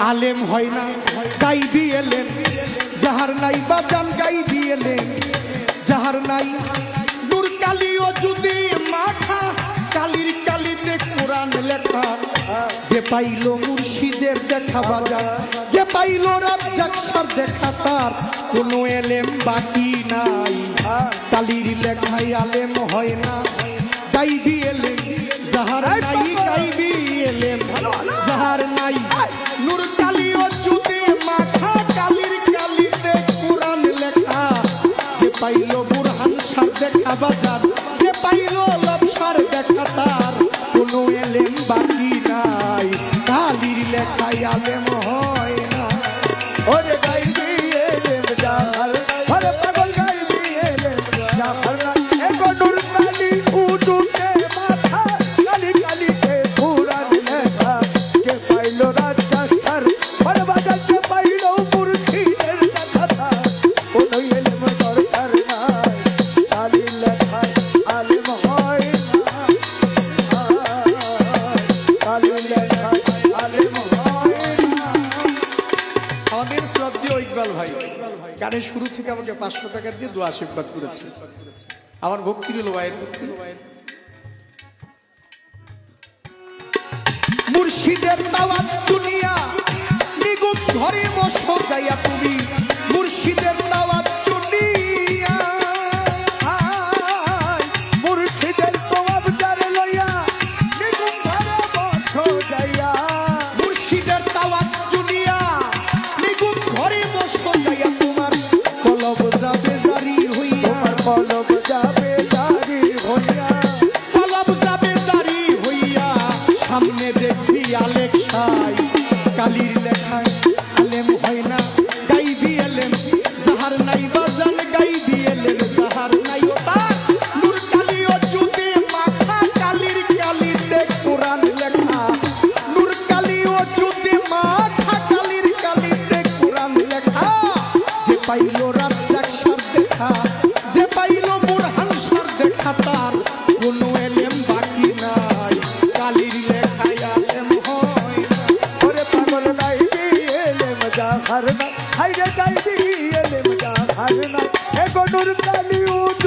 আলেম হয় না গাই বিয়েলেন যাহার নাই বাজান গাই বিয়েলেন যাহার নাই নূর ও যদি মাথা কালির কালিতে কোরআন লেখা। যে পাইল মুর্শিদের দেখা বাজার যে পাইল রাজ্জাকসার দেখা তার। কোন এলেম বাকি নাই কালির লেখাই আলেম হয় না গাই বিয়েলেন যাহার নাই Ayala. গানের শুরু থেকে আমাকে পাঁচশো টাকা দিয়ে দু আশীর্বাদ করেছে। আমার ভক্তি হলো ভাইয়ের ভক্তি। মুর্শিদের তাওয়াজ শুনিয়া নিগুণ ধরে বসো যাইয়া তুমি। हरना हर जाई दी ये ले मजा हरना ए गोनुर ताली उठ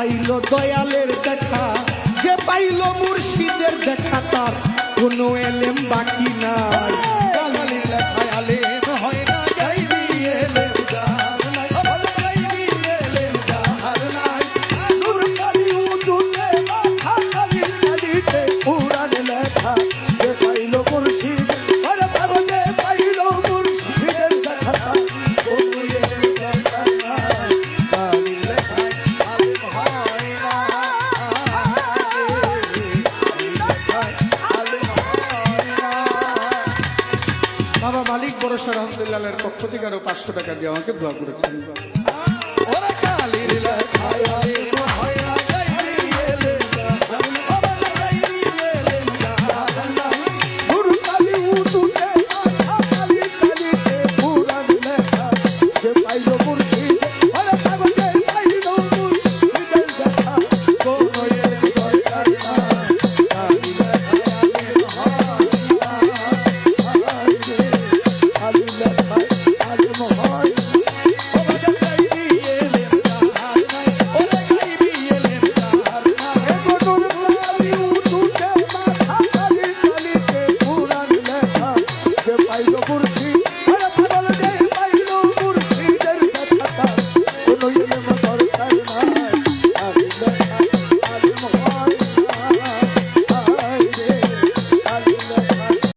পাইল দয়ালের দেখা। যে পাইল মুর্শিদের দেখা তার। কোনো এলেম বাকি বাবা মালিক বরসা রহমদুল্লালের পক্ষ থেকে আরও পাঁচশো টাকা দিয়ে আমাকে দোয়া করেছেন।